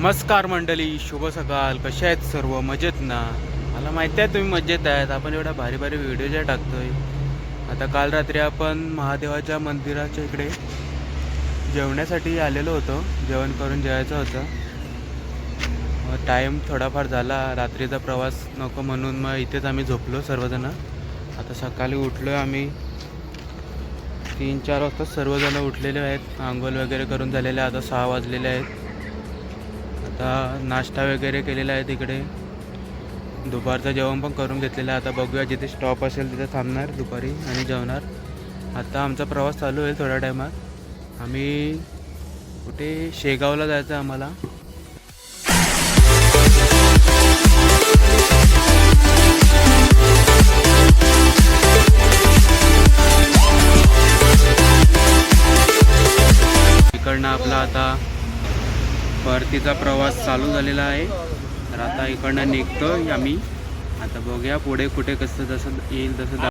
नमस्कार मंडळी शुभ सकाळ. कशा आहेत सर्व? मजेत ना? मला माहिती आहे तुम्ही मजेत आहेत. आपण एवढा भारी भारी व्हिडिओ ज्या टाकतोय. आता काल रात्री आपण महादेवाच्या मंदिराच्या इकडे जेवण्यासाठी आलेलो होतो. जेवण करून जेवायचं होतं. टाईम थोडाफार झाला. रात्रीचा प्रवास नको म्हणून मग इथेच आम्ही झोपलो सर्वजण. आता सकाळी उठलो आम्ही. तीन चार वाजता सर्वजण उठलेले आहेत. आंघोळ वगैरे करून झालेले आता सहा वाजलेले आहेत. आता नाश्ता वगैरे केलेला आहे तिकडे. दुपारचं जेवण पण करून घेतलेलं आहे. आता बघूया जिथे स्टॉप असेल तिथे थांबणार दुपारी आणि जेवणार. आता आमचा प्रवास चालू होईल थोड्या टायमात. आम्ही कुठे शेगावला जायचं आहे आम्हाला. इकडनं आपला आता परतीचा प्रवास चालू झालेला आहे. तर आता इकडनं निघतो आम्ही. आता बघूया पुढे कुठे कसं जसं येईल तसं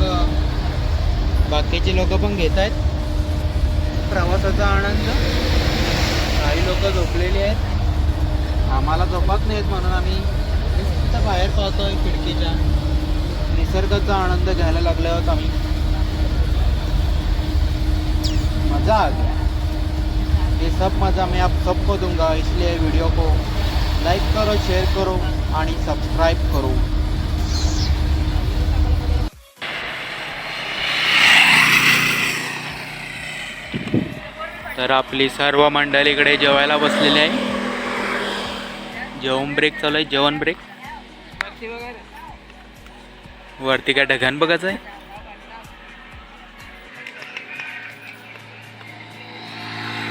बाकीचे लोक बाकीचे लोक पण घेत आहेत. प्रवासाचा आनंद. काही लोक झोपलेली आहेत. आम्हाला झोपत नाहीत म्हणून आम्ही नुसतं बाहेर पाहतोय खिडकीच्या. निसर्गाचा आनंद घ्यायला लागल्या आहोत आम्ही. मजा आ गया ये सब मज़ा मैं आप सबको दूंगा इसलिए वीडियो को लाइक करो शेयर करो आणि सबस्क्राईब करो. तर आपली सर्व मंडळी इकडे जेवायला बसलेली आहे. जेवण ब्रेक चालू आहे. जेवण ब्रेक वरती काय ढगान बघायचं आहे?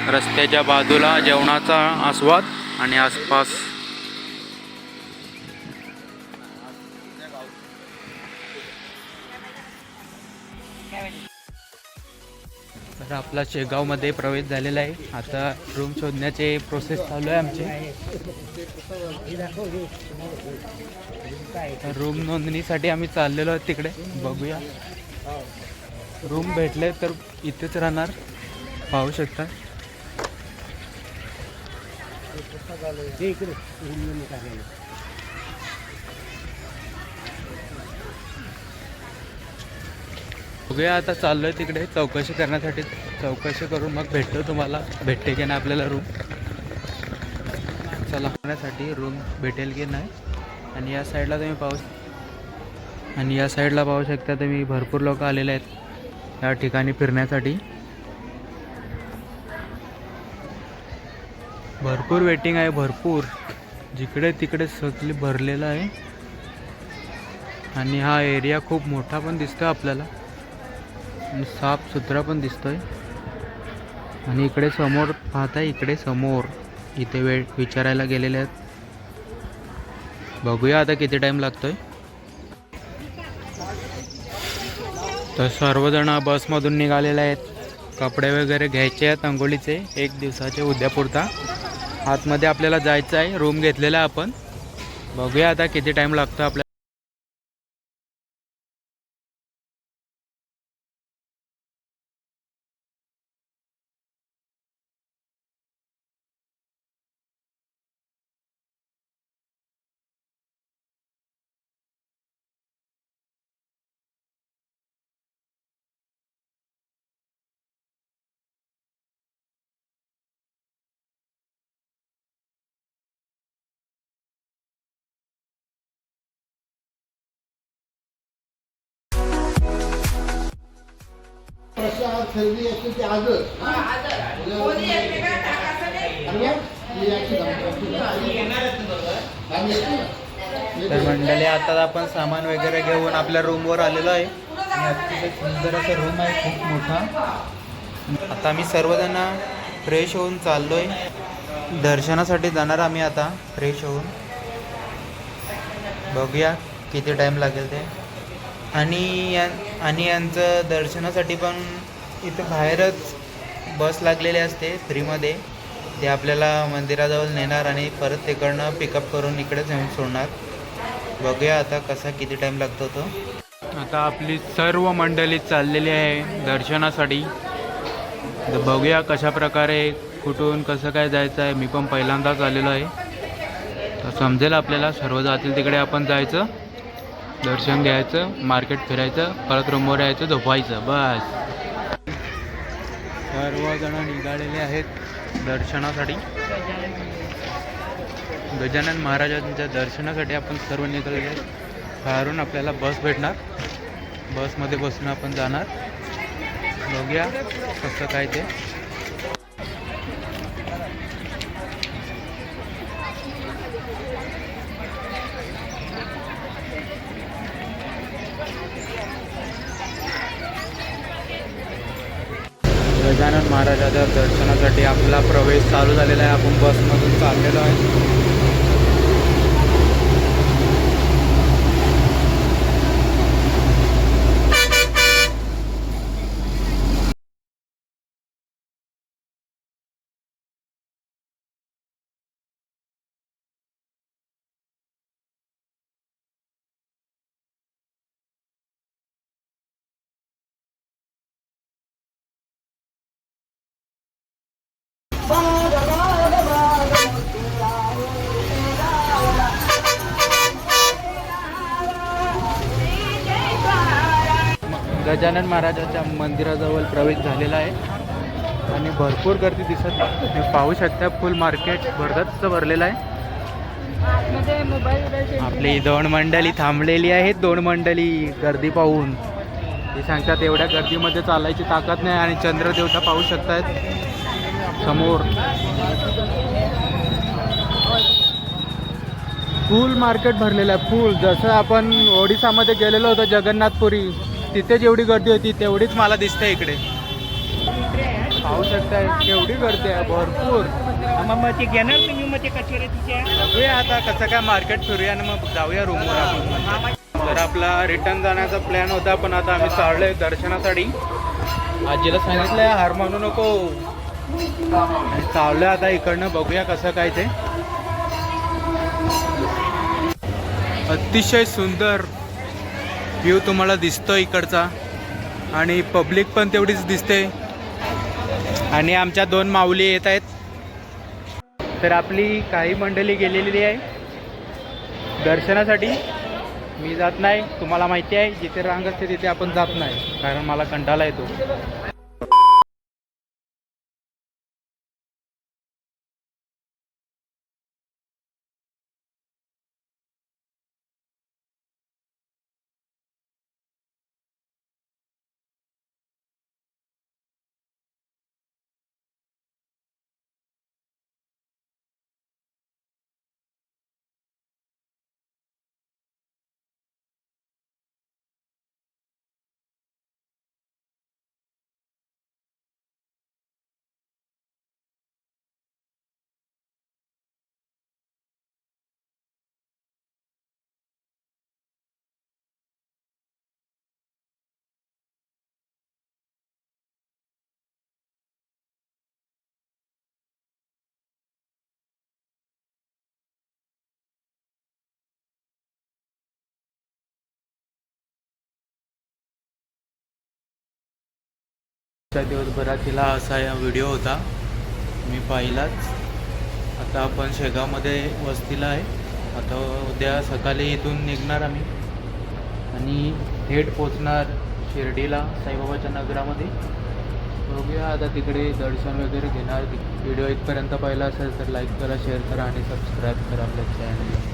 रस्त्याच्या बाजूला जेवणाचा आस्वाद आणि आसपास तर आपला शेगावमध्ये प्रवेश झालेला आहे. आता रूम शोधण्याचे प्रोसेस चालू आहे आमचे. रूम नोंदणीसाठी आम्ही चाललेलो आहोत तिकडे. बघूया. रूम भेटले तर इथेच राहणार. पाहू शकता. बघूया आता चाललोय तिकडे. चौकशी करण्यासाठी चौकशी करून मग भेटतो तुम्हाला. भेटते की नाही आपल्याला रूम चला. होण्यासाठी रूम भेटेल की नाही? आणि या साईडला तुम्ही पाहू आणि या साईडला पाहू शकता तुम्ही भरपूर लोक आलेले आहेत या ठिकाणी फिरण्यासाठी. भरपूर वेटिंग आहे भरपूर. जिकडे तिकडे सगळी भरलेलं आहे. आणि हा एरिया खूप मोठा पण दिसतो आपल्याला. आणि साफ सुथरा पण दिसतोय. आणि इकडे समोर पाहताय इकडे समोर इथे वेळ विचारायला गेलेले आहेत. बघूया आता किती टाईम लागतोय. तर सर्वजण बसमधून निघालेले आहेत. कपडे वगैरे घ्यायचे आहेत अंघोळीचे एक दिवसाचे उद्यापुरता. आतमध्ये आपल्याला जायचं आहे. रूम घेतलेला आहे आपण. बघूया आता किती टाईम लागतो आपल्याला. प्रसाद खरेदी ते याची येतो. ना. तर मंडळी आता आपण सामान वगैरे घेऊन आपल्या रूमवर आलेलो आहे. आणि अतिशय सुंदर असं रूम आहे खूप मोठा. आता आम्ही सर्वजण फ्रेश होऊन चाललो आहे दर्शनासाठी जाणार आम्ही आता फ्रेश होऊन. बघूया किती टाईम लागेल ते. आणि या आणि यांचं दर्शनासाठी पण इथं बाहेरच बस लागलेली असते फ्रीमध्ये. ते आपल्याला मंदिराजवळ नेणार आणि परत तिकडनं पिकअप करून इकडेच येऊन सोडणार. बघूया आता कसा किती टाईम लागतो तो. आता आपली सर्व मंडळी चाललेली आहे दर्शनासाठी. तर बघूया कशा प्रकारे कुठून कसं काय जायचं आहे. मी पण पहिल्यांदाच आलेलो आहे. तर समजेल आपल्याला सर्व जातील तिकडे आपण जायचं. दर्शन घ्यायचं मार्केट फिरायचं परत रूमवर यायचं झोपायचं बस. सर्वजण निघालेले आहेत दर्शनासाठी. गजानन महाराजांच्या दर्शनासाठी आपण सर्व निघालेले आहेत. बाहेरून आपल्याला बस भेटणार. बसमध्ये बसून आपण जाणार. बघूया कसं काय ते. गजानन महाराजाच्या दर्शनासाठी आपला प्रवेश चालू झालेला आहे. आपण बसमधून चाललेलो आहे. गजानन महाराजाच्या मंदिराजवळ प्रवेश झालेला आहे. आणि भरपूर गर्दी दिसत पाहू शकता फुल मार्केट भरगच्च भरलेलं आहे. आपली दोन मंडळी थांबलेली आहेत. दोन मंडळी गर्दी पाहून. ते सांगतात एवढ्या गर्दीमध्ये चालायची ताकद नाही आणि चंद्रदेवता पाहू शकतायत समोर. फुल मार्केट भरलेलं आहे. फुल. जसं आपण ओडिसामध्ये गेलेलो होतो जगन्नाथपुरी. तिथे जेवढी गर्दी होती तेवढीच मला दिसते इकडे. पाहू शकताय केवढी गर्दी आहे भरपूर. मग ते घेणार तुम्ही मग ते बघूया आता कसं काय मार्केट फिरूया आणि मग जाऊया रूमवर आपण. तर आपला रिटर्न जाण्याचा प्लॅन होता पण आता आम्ही चाललोय दर्शनासाठी. आजीला सांगितलंय हार मानू नको. चाललोय आता इकडनं बघूया कसं काय ते. अतिशय सुंदर. व्ह्यू तुम्हाला दिसतो इकडचा. आणि पब्लिक पण तेवढीच दिसते. आणि आमच्या दोन माऊली येत आहेत. तर आपली काही मंडळी गेलेली आहे. दर्शनासाठी. मी जात नाही. तुम्हाला माहिती आहे जिथे रांग असते तिथे आपण जात नाही. कारण मला कंटाळा येतो. आजच्या दिवसभरातीला असा या व्हिडिओ होता. मी पाहिलाच. आता आपण शेगावमध्ये वस्तीला आहे. आता उद्या सकाळी इथून निघणार आम्ही. आणि थेट पोचणार शिर्डीला साईबाबाच्या नगरामध्ये. बघूया आता तिकडे दर्शन वगैरे घेणार. व्हिडिओ इथपर्यंत पाहिला असेल तर लाईक करा शेअर करा आणि सबस्क्राईब करा आपल्या चॅनलला